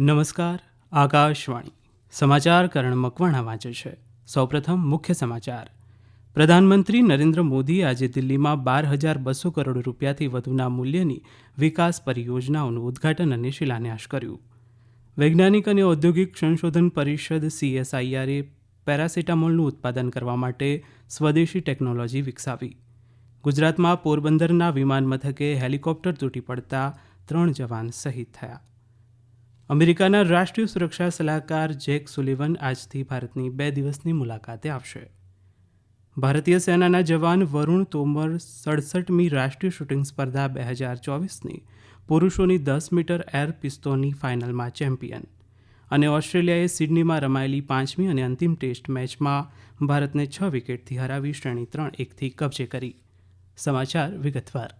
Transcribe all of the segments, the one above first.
નમસ્કાર, આકાશવાણી. સમાચાર કરણ મકવાણા વાંચે છે. સૌપ્રથમ મુખ્ય સમાચાર. પ્રધાનમંત્રી નરેન્દ્ર મોદી આજે દિલ્હીમાં બાર હજાર બસો કરોડ રૂપિયાથી વધુના મૂલ્યની વિકાસ પરિયોજનાઓનું ઉદ્ઘાટન અને શિલાન્યાસ કર્યું. વૈજ્ઞાનિક અને ઔદ્યોગિક સંશોધન પરિષદ સીએસઆઈઆરએ પેરાસિટામોલનું ઉત્પાદન કરવા માટે સ્વદેશી ટેકનોલોજી વિકસાવી. ગુજરાતમાં પોરબંદરના વિમાન મથકે હેલિકોપ્ટર તૂટી પડતા ત્રણ જવાન શહીદ થયા. અમેરિકાના રાષ્ટ્રીય સુરક્ષા સલાહકાર જેક સુલિવન આજથી ભારતની બે દિવસની મુલાકાતે આવશે. ભારતીય સેનાના જવાન વરુણ તોમર સડસઠમી રાષ્ટ્રીય શૂટિંગ સ્પર્ધા બે હજાર ચોવીસની પુરુષોની દસ મીટર એર પિસ્તોલની ફાઇનલમાં ચેમ્પિયન અને ઓસ્ટ્રેલિયાએ સિડનીમાં રમાયેલી પાંચમી અને અંતિમ ટેસ્ટ મેચમાં ભારતને છ વિકેટથી હરાવી શ્રેણી ત્રણ એકથી કબજે કરી. સમાચાર વિગતવાર.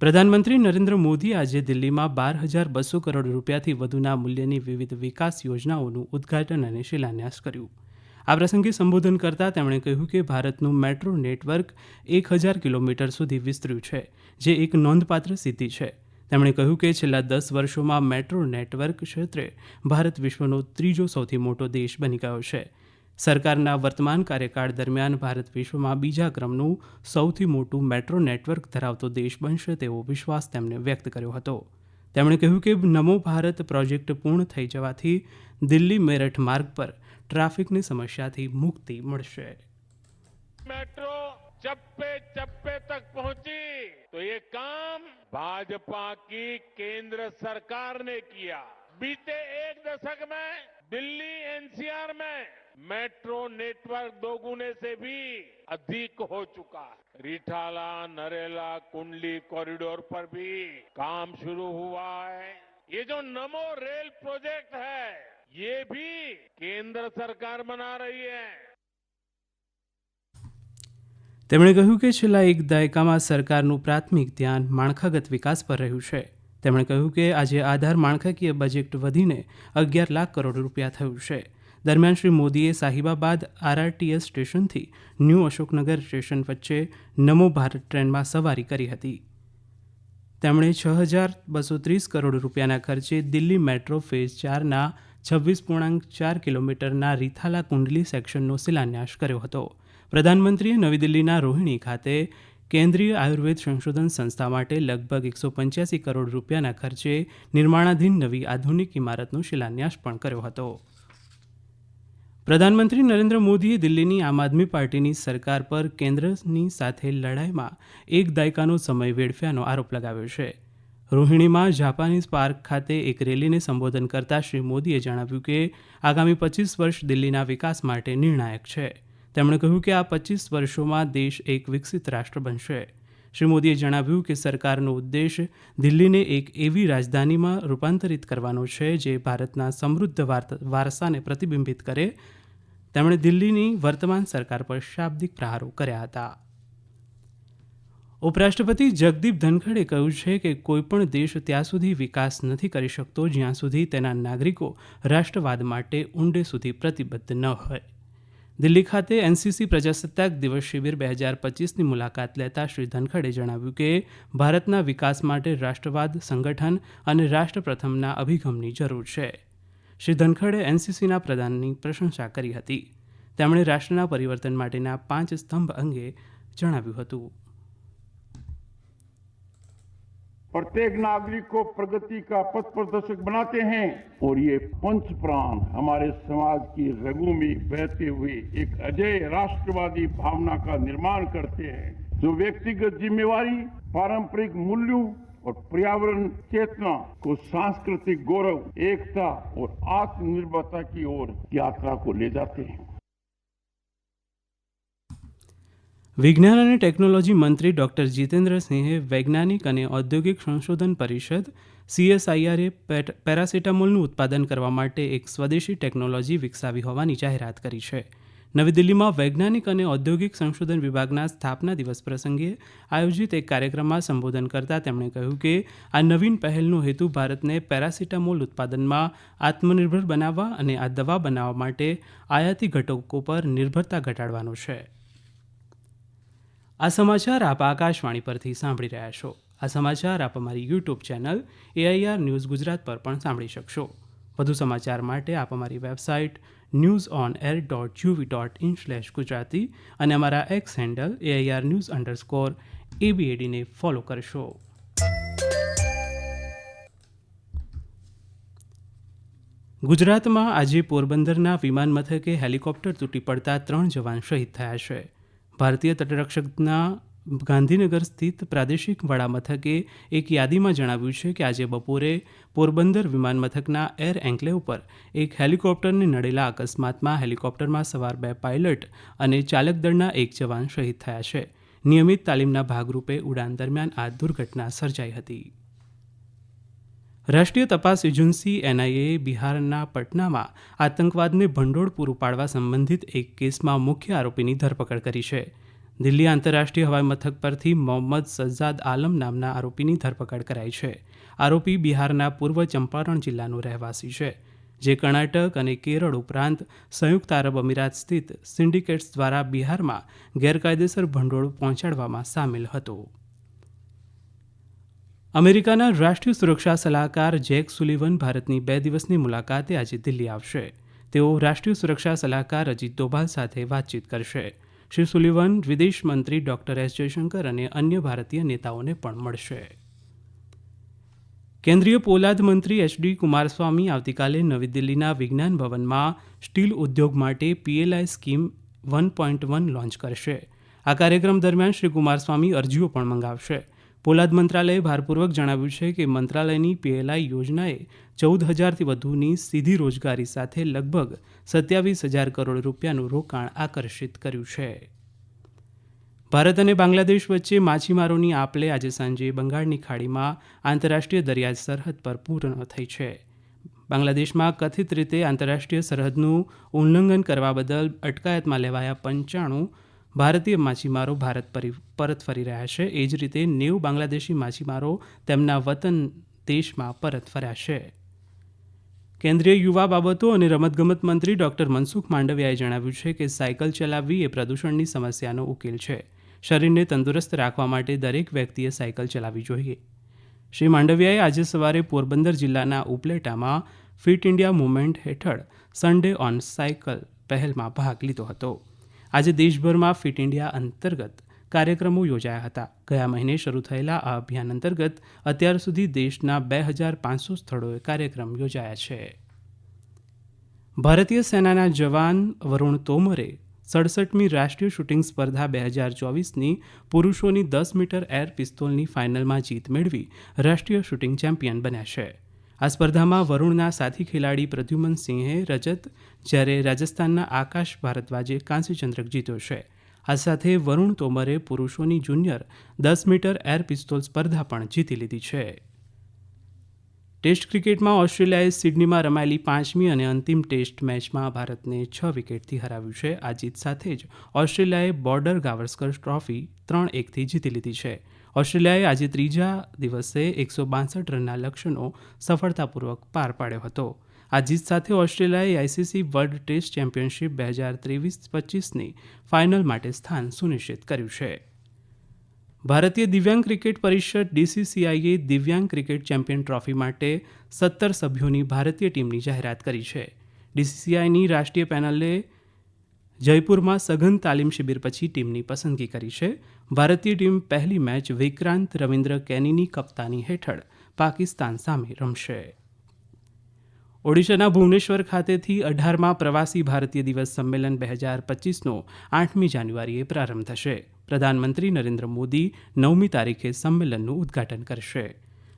પ્રધાનમંત્રી નરેન્દ્ર મોદી આજે દિલ્હીમાં બાર હજાર બસો કરોડ રૂપિયાથી વધુના મૂલ્યની વિવિધ વિકાસ યોજનાઓનું ઉદ્ઘાટન અને શિલાન્યાસ કર્યું. આ પ્રસંગે સંબોધન કરતાં તેમણે કહ્યું કે ભારતનું મેટ્રો નેટવર્ક એક હજાર કિલોમીટર સુધી વિસ્તર્યું છે, જે એક નોંધપાત્ર સિદ્ધિ છે. તેમણે કહ્યું કે છેલ્લા દસ વર્ષોમાં મેટ્રો નેટવર્ક ક્ષેત્રે ભારત વિશ્વનો ત્રીજો સૌથી મોટો દેશ બની ગયો છે. સરકારના વર્તમાન કાર્યકાળ દરમિયાન ભારત વિશ્વમાં બીજા ક્રમનું સૌથી મોટું મેટ્રો નેટવર્ક ધરાવતો દેશ બનશે તેવો વિશ્વાસ તેમણે વ્યક્ત કર્યો હતો. તેમણે કહ્યું કે નમો ભારત પ્રોજેક્ટ પૂર્ણ થઈ જવાથી દિલ્હી મેરઠ માર્ગ પર ટ્રાફિકની સમસ્યાથી મુક્તિ મળશે. મેટ્રો ચપ્પે ચપ્પે તક પહોંચી. તો એ કામ ભાજપા કેન્દ્ર સરકારને કિયા. બીતે એક દશક મેં दिल्ली एनसीआर में मेट्रो नेटवर्क दोगुने से भी अधिक हो चुका है रिठाला नरेला कुंडली कॉरिडोर पर भी काम शुरू हुआ है ये जो नमो रेल प्रोजेक्ट है ये भी केंद्र सरकार बना रही है તેમણે કહ્યું કે છેલ્લા એક દાયકામાં સરકારનું પ્રાથમિક ધ્યાન માળખાગત વિકાસ પર રહ્યું છે તેમણે કહ્યું કે આજે આધાર માળખાકીય બજેટ વધીને અગિયાર લાખ કરોડ રૂપિયા થયું છે. દરમિયાન શ્રી મોદીએ સાહિબાબાદ આરઆરટીએસ સ્ટેશનથી ન્યૂ અશોકનગર સ્ટેશન વચ્ચે નમો ભારત ટ્રેનમાં સવારી કરી હતી. તેમણે છ હજાર બસો ત્રીસ કરોડ રૂપિયાના ખર્ચે દિલ્હી મેટ્રો ફેઝ ચારના છવ્વીસ પૂર્ણાંક ચાર કિલોમીટરના રીથાલા કુંડલી સેક્શનનો શિલાન્યાસ કર્યો હતો. પ્રધાનમંત્રીએ નવી દિલ્હીના રોહિણી ખાતે કેન્દ્રીય આયુર્વેદ સંશોધન સંસ્થા માટે લગભગ એકસો પંચ્યાસી કરોડ રૂપિયાના ખર્ચે નિર્માણાધીન નવી આધુનિક ઇમારતનો શિલાન્યાસ પણ કર્યો હતો. પ્રધાનમંત્રી નરેન્દ્ર મોદીએ દિલ્હીની આમ આદમી પાર્ટીની સરકાર પર કેન્દ્રની સાથે લડાઈમાં એક દાયકાનો સમય વેડફ્યાનો આરોપ લગાવ્યો છે. રોહિણીમાં જાપાનીઝ પાર્ક ખાતે એક રેલીને સંબોધન કરતા શ્રી મોદીએ જણાવ્યું કે, આગામી પચીસ વર્ષ દિલ્હીના વિકાસ માટે નિર્ણાયક છે. તેમણે કહ્યું કે આ પચીસ વર્ષોમાં દેશ એક વિકસિત રાષ્ટ્ર બનશે. શ્રી મોદીએ જણાવ્યું કે સરકારનો ઉદ્દેશ દિલ્હીને એક એવી રાજધાનીમાં રૂપાંતરિત કરવાનો છે જે ભારતના સમૃદ્ધ વારસાને પ્રતિબિંબિત કરે. તેમણે દિલ્હીની વર્તમાન સરકાર પર શાબ્દિક પ્રહારો કર્યા હતા. ઉપરાષ્ટ્રપતિ જગદીપ ધનખડે કહ્યું છે કે કોઈપણ દેશ ત્યાં સુધી વિકાસ નથી કરી શકતો જ્યાં સુધી તેના નાગરિકો રાષ્ટ્રવાદ માટે ઊંડે સુધી પ્રતિબદ્ધ ન હોય. દિલ્હી ખાતે એનસીસી પ્રજાસત્તાક દિવસ શિબિર બે હજાર પચીસની મુલાકાત લેતા શ્રી ધનખડે જણાવ્યું કે, ભારતના વિકાસ માટે રાષ્ટ્રવાદ, સંગઠન અને રાષ્ટ્ર પ્રથમના અભિગમની જરૂર છે. શ્રી ધનખડે એનસીસીના પ્રદાનની પ્રશંસા કરી હતી. તેમણે રાષ્ટ્રના પરિવર્તન માટેના પાંચ સ્તંભ અંગે જણાવ્યું હતું. प्रत्येक नागरिक को प्रगति का पथ प्रदर्शक बनाते हैं और ये पंच प्राण हमारे समाज की रगों में बहते हुए एक अजय राष्ट्रवादी भावना का निर्माण करते हैं, जो व्यक्तिगत जिम्मेवारी, पारंपरिक मूल्यों और पर्यावरण चेतना को सांस्कृतिक गौरव, एकता और आत्मनिर्भरता की ओर यात्रा को ले जाते हैं। વિજ્ઞાન અને ટેકનોલોજી મંત્રી ડોક્ટર જીતેન્દ્રસિંહે વૈજ્ઞાનિક અને ઔદ્યોગિક સંશોધન પરિષદ સીએસઆઈઆરએ પેરાસિટામોલનું ઉત્પાદન કરવા માટે એક સ્વદેશી ટેકનોલોજી વિકસાવી હોવાની જાહેરાત કરી છે. નવી દિલ્હીમાં વૈજ્ઞાનિક અને ઔદ્યોગિક સંશોધન વિભાગના સ્થાપના દિવસ પ્રસંગે આયોજિત એક કાર્યક્રમમાં સંબોધન કરતાં તેમણે કહ્યું કે, આ નવીન પહેલનો હેતુ ભારતને પેરાસિટામોલ ઉત્પાદનમાં આત્મનિર્ભર બનાવવા અને આ દવા બનાવવા માટે આયાતી ઘટકો પર નિર્ભરતા ઘટાડવાનો છે. આ સમાચાર આપ આકાશવાણી પરથી સાંભળી રહ્યા છો. આ સમાચાર આપ અમારી YouTube channel AIR news Gujarat પર પણ સાંભળી શકશો. વધુ સમાચાર માટે આપ અમારી website news on air dot UV dot in slash Gujarati અને અમારા X handle AIR news underscore એબીએડીને follow કરશો. ગુજરાતમાં આજે પોરબંદરના વિમાન મથકે હેલિકોપ્ટર તૂટી પડતા ત્રણ જવાન શહીદ થયા છે. ભારતીય તટરક્ષકના ગાંધીનગર સ્થિત પ્રાદેશિક વડામથકે એક યાદીમાં જણાવ્યું છે કે આજે બપોરે પોરબંદર વિમાન મથકના એર એન્કલેવ પર એક હેલિકોપ્ટરને નડેલા અકસ્માતમાં હેલિકોપ્ટરમાં સવાર બે પાયલટ અને ચાલક દળના એક જવાન શહીદ થયા છે. નિયમિત તાલીમના ભાગરૂપે ઉડાન દરમિયાન આ દુર્ઘટના સર્જાઈ હતી. રાષ્ટ્રીય તપાસ એજન્સી એનઆઈએ બિહારના પટનામાં આતંકવાદને ભંડોળ પૂરું પાડવા સંબંધિત એક કેસમાં મુખ્ય આરોપીની ધરપકડ કરી છે. દિલ્હી આંતરરાષ્ટ્રીય હવાઈ મથક પરથી મોહમ્મદ સજ્જાદ આલમ નામના આરોપીની ધરપકડ કરાઈ છે. આરોપી બિહારના પૂર્વ ચંપારણ જિલ્લાનો રહેવાસી છે. જે કર્ણાટક અને કેરળ ઉપરાંત સંયુક્ત આરબ અમીરાત સ્થિત સિન્ડિકેટ્સ દ્વારા બિહારમાં ગેરકાયદેસર ભંડોળ પહોંચાડવામાં સામેલ હતો. અમેરિકાના રાષ્ટ્રીય સુરક્ષા સલાહકાર જેક સુલિવન ભારતની બે દિવસની મુલાકાતે આજે દિલ્હી આવશે. તેઓ રાષ્ટ્રીય સુરક્ષા સલાહકાર અજીત દોભાલ સાથે વાતચીત કરશે. શ્રી સુલિવન વિદેશ મંત્રી ડોક્ટર એસ જયશંકર અને અન્ય ભારતીય નેતાઓને પણ મળશે. કેન્દ્રીય પોલાદ મંત્રી એચડી કુમારસ્વામી આવતીકાલે નવી દિલ્હીના વિજ્ઞાન ભવનમાં સ્ટીલ ઉદ્યોગ માટે PLI scheme one point one launch કરશે. આ કાર્યક્રમ દરમિયાન શ્રી કુમારસ્વામી અરજીઓ પણ મંગાવશે. પોલાદ મંત્રાલયે ભારપૂર્વક જણાવ્યું છે કે મંત્રાલયની પીએલઆઈ યોજનાએ ચૌદ હજારથી વધુની સીધી રોજગારી સાથે લગભગ સત્યાવીસ હજાર કરોડ રૂપિયાનું રોકાણ આકર્ષિત કર્યું છે. ભારત અને બાંગ્લાદેશ વચ્ચે માછીમારોની આપલે આજે સાંજે બંગાળની ખાડીમાં આંતરરાષ્ટ્રીય દરિયા સરહદ પર પૂર્ણ થઈ છે. બાંગ્લાદેશમાં કથિત રીતે આંતરરાષ્ટ્રીય સરહદનું ઉલ્લંઘન કરવા બદલ અટકાયતમાં લેવાયા પંચાણું ભારતીય માછીમારો ભારત પરત ફરી રહ્યા છે. એ જ રીતે નેવ બાંગ્લાદેશી માછીમારો તેમના વતન દેશમાં પરત ફર્યા છે. કેન્દ્રીય યુવા બાબતો અને રમતગમત મંત્રી ડોક્ટર મનસુખ માંડવિયાએ જણાવ્યું છે કે સાયકલ ચલાવવી એ પ્રદૂષણની સમસ્યાનો ઉકેલ છે. શરીરને તંદુરસ્ત રાખવા માટે દરેક વ્યક્તિએ સાયકલ ચલાવવી જોઈએ. શ્રી માંડવિયાએ આજે સવારે પોરબંદર જિલ્લાના ઉપલેટામાં ફિટ ઇન્ડિયા મુવમેન્ટ હેઠળ સન્ડે ઓન સાયકલ પહેલમાં ભાગ લીધો હતો. આજે દેશભરમાં ફિટ ઇન્ડિયા અંતર્ગત કાર્યક્રમો યોજાયા હતા. ગયા મહિને શરૂ થયેલા આ અભિયાન અંતર્ગત અત્યાર સુધી દેશના બે હજાર પાંચસો સ્થળોએ કાર્યક્રમ યોજાયા છે. ભારતીય સેનાના જવાન વરુણ તોમરે સડસઠમી રાષ્ટ્રીય શૂટિંગ સ્પર્ધા બે હજાર ચોવીસની પુરુષોની દસ મીટર એર પિસ્તોલની ફાઇનલમાં જીત મેળવી રાષ્ટ્રીય શૂટિંગ ચેમ્પિયન બન્યા છે. આ સ્પર્ધામાં વરુણના સાથી ખેલાડી પ્રદ્યુમન સિંહે રજત, જ્યારે રાજસ્થાનના આકાશ ભારદ્વાજે કાંસ્યચંદ્રક જીત્યો છે આ સાથે વરુણ તોમરે પુરુષોની જુનિયર દસ મીટર એર પિસ્તોલ સ્પર્ધા પણ જીતી લીધી છે. ટેસ્ટ ક્રિકેટમાં ઓસ્ટ્રેલિયાએ સિડનીમાં રમાયેલી પાંચમી અને અંતિમ ટેસ્ટ મેચમાં ભારતને છ વિકેટથી હરાવ્યું છે. આ જીત સાથે જ ઓસ્ટ્રેલિયાએ બોર્ડર ગાવસ્કર ટ્રોફી ત્રણ એકથી જીતી લીધી છે. ઓસ્ટ્રેલિયાએ આજે ત્રીજા દિવસે એકસો બાસઠ રનના લક્ષ્યનો સફળતાપૂર્વક પાર પાડ્યો હતો. આ જીત સાથે ઓસ્ટ્રેલિયાએ આઈસીસી વર્લ્ડ ટેસ્ટ ચેમ્પિયનશિપ બે હજાર ત્રેવીસ પચીસની ફાઇનલ માટે સ્થાન સુનિશ્ચિત કર્યું છે. ભારતીય દિવ્યાંગ ક્રિકેટ પરિષદ ડીસીસીઆઈએ દિવ્યાંગ ક્રિકેટ ચેમ્પિયન ટ્રોફી માટે સત્તર સભ્યોની ભારતીય ટીમની જાહેરાત કરી છે. ડીસીસીઆઈની રાષ્ટ્રીય પેનલે જયપુરમાં સઘન તાલીમ શિબિર પછી ટીમની પસંદગી કરી છે. ભારતીય ટીમ પહેલી મેચ વિક્રાંત રવિન્દ્ર કેનીની કપ્તાની હેઠળ પાકિસ્તાન સામે રમશે. ઓડિશાના ભુવનેશ્વર ખાતેથી અઢારમાં પ્રવાસી ભારતીય દિવસ સંમેલન બે હજાર પચીસનો આઠમી જાન્યુઆરીએ પ્રારંભ થશે. પ્રધાનમંત્રી નરેન્દ્ર મોદી નવમી તારીખે સંમેલનનું ઉદ્ઘાટન કરશે.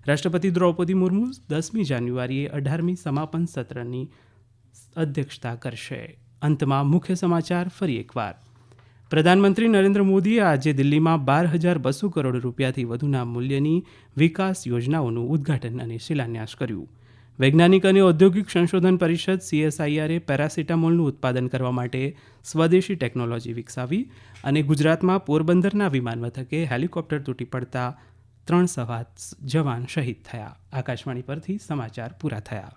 રાષ્ટ્રપતિ દ્રૌપદી મુર્મુ દસમી જાન્યુઆરીએ અઢારમી સમાપન સત્રની અધ્યક્ષતા કરશે. અંતમાં મુખ્ય સમાચાર ફરી એકવાર. પ્રધાનમંત્રી નરેન્દ્ર મોદીએ આજે દિલ્હીમાં બાર હજાર બસો કરોડ રૂપિયાથી વધુના મૂલ્યની વિકાસ યોજનાઓનું ઉદ્ઘાટન અને શિલાન્યાસ કર્યું. વૈજ્ઞાનિક અને ઔદ્યોગિક સંશોધન પરિષદ સીએસઆઈઆરે પેરાસિટામોલનું ઉત્પાદન કરવા માટે સ્વદેશી ટેકનોલોજી વિકસાવી અને ગુજરાતમાં પોરબંદરના વિમાન મથકે હેલિકોપ્ટર તૂટી પડતા ત્રણ સવા જવાન શહીદ થયા. આકાશવાણી પરથી સમાચાર પૂરા થયા.